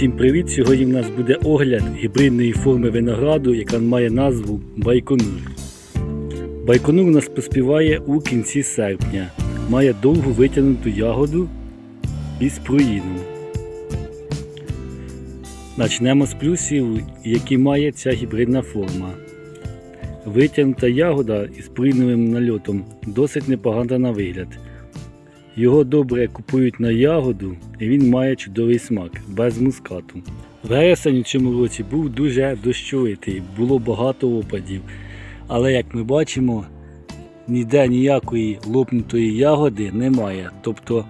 Всім привіт! Сьогодні в нас буде огляд гібридної форми винограду, яка має назву Байконур. Байконур у нас поспіває у кінці серпня. Має довгу витягнуту ягоду із пруїном. Начнемо з плюсів, які має ця гібридна форма. Витягнута ягода із пруїновим нальотом досить непогана на вигляд. Його добре купують на ягоду і він має чудовий смак, без мускату. Вересень у цьому році був дуже дощовитий, було багато опадів. Але як ми бачимо, ніде ніякої лопнутої ягоди немає. Тобто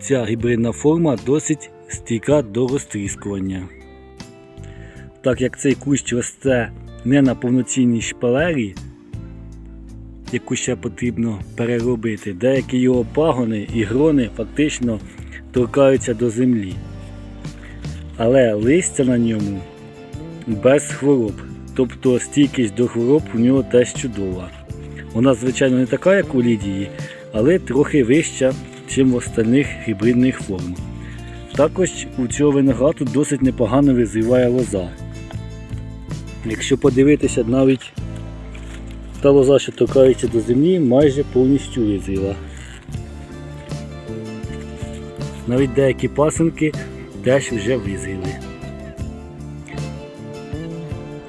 ця гібридна форма досить стійка до розтріскування. Так як цей кущ росте не на повноцінній шпалері, яку ще потрібно переробити. Деякі його пагони і грони фактично торкаються до землі. Але листя на ньому без хвороб. Тобто стійкість до хвороб у нього теж чудова. Вона, звичайно, не така, як у Лідії, але трохи вища, ніж в остальних гібридних форм. Також у цього винограду досить непогано визріває лоза. Якщо подивитися навіть та лоза, що торкається до землі, майже повністю визріла. Навіть деякі пасинки теж вже визріли.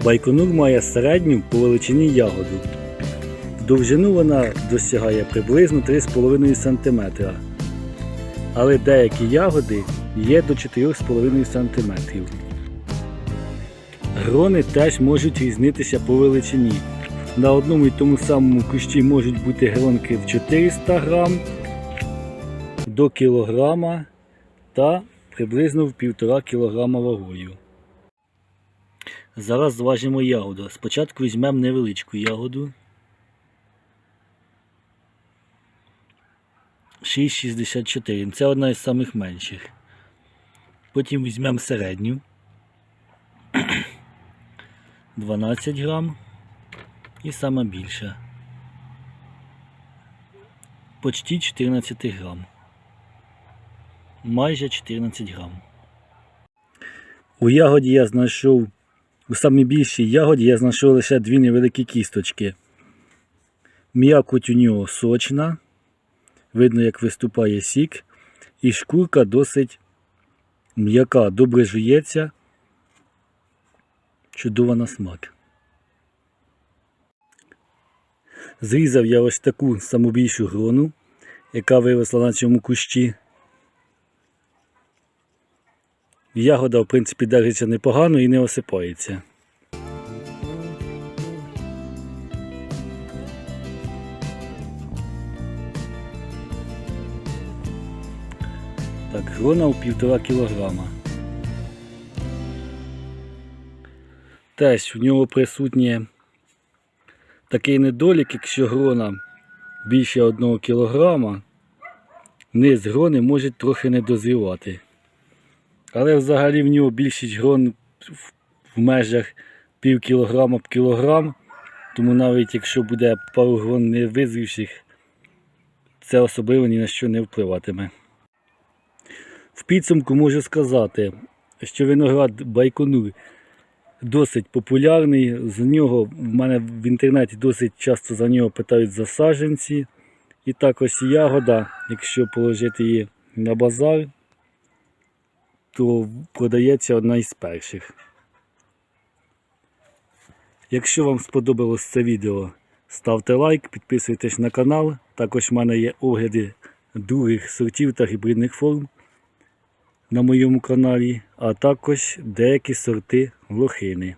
Байконур має середню по величині ягоду. Довжину вона досягає приблизно 3,5 см. Але деякі ягоди є до 4,5 см. Грони теж можуть різнитися по величині. На одному і тому самому кущі можуть бути гронки в 400 грам до кілограма та приблизно в 1,5 кілограма вагою. Зараз зважимо ягоду. Спочатку візьмемо невеличку ягоду. 6,64. Це одна із самих менших. Потім візьмемо середню. 12 грам і сама більша. Почти 14 грам. Майже 14 грам. У ягоді я знайшов, у самій більшій ягоді я знайшов лише дві невеликі кісточки. М'якоть у нього сочна. Видно, як виступає сік. І шкурка досить м'яка, добре жується. Чудова на смак. Зрізав я ось таку саму більшу грону, яка виросла на цьому кущі. Ягода, в принципі, держиться непогано і не осипається. Так, грона у півтора кілограма. Теж в нього присутнє такий недолік, якщо грона більше 1 кг, низ грони може трохи не дозрівати. Але взагалі в нього більшість грон в- межах пів кілограма в кілограм, тому навіть якщо буде пару грон не визрівших, це особливо ні на що не впливатиме. В підсумку можу сказати, що виноград Байконур досить популярний. З нього в мене в інтернеті досить часто за нього питають за саджанці. І також ягода, якщо положити її на базар, то продається одна із перших. Якщо вам сподобалось це відео, ставте лайк, підписуйтесь на канал. Також в мене є огляди других сортів та гібридних форм на моєму каналі, а також деякі сорти лохини.